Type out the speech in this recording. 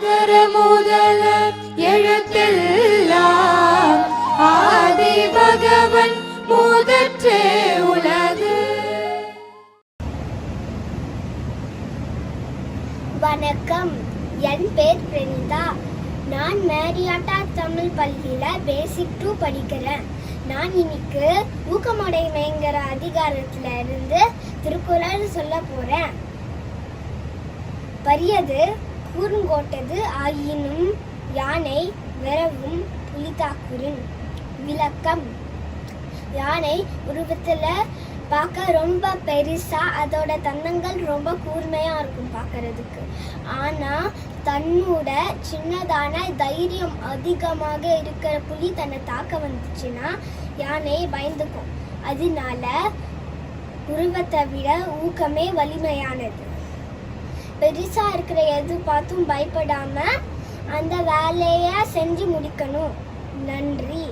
அகர முதல எழுத்தெல்லாம் ஆதி பகவன் முதற்றே உலகு. வணக்கம். என் பேர் பிரனிதா நான் மேரியாட்டா தமிழ் பள்ளியில பேசிக் டூ படிக்கிறேன். நான் இன்னைக்கு ஊக்கமடைமைங்கிற அதிகாரத்துல இருந்து திருக்குறள் சொல்ல போறேன். பரியது கூறுங்கோட்டது ஆயினும் யானை விரவும் புலிதாக்குறின் விளக்கம். யானை உருவத்தில் பார்க்க ரொம்ப பெருசா அதோட தந்தங்கள் ரொம்ப கூர்மையா இருக்கும் பார்க்கறதுக்கு ஆனா தன்னோட சின்னதான தைரியம் அதிகமாக இருக்கிற புலி தன்னை தாக்க வந்துச்சுன்னா யானை பயந்துக்கும். அதனால உருவத்தை விட ஊக்கமே வலிமையானது. பெருசாக இருக்கிற எது பார்த்தும் பயப்படாமல் அந்த வேலையை செஞ்சு முடிக்கணும். நன்றி.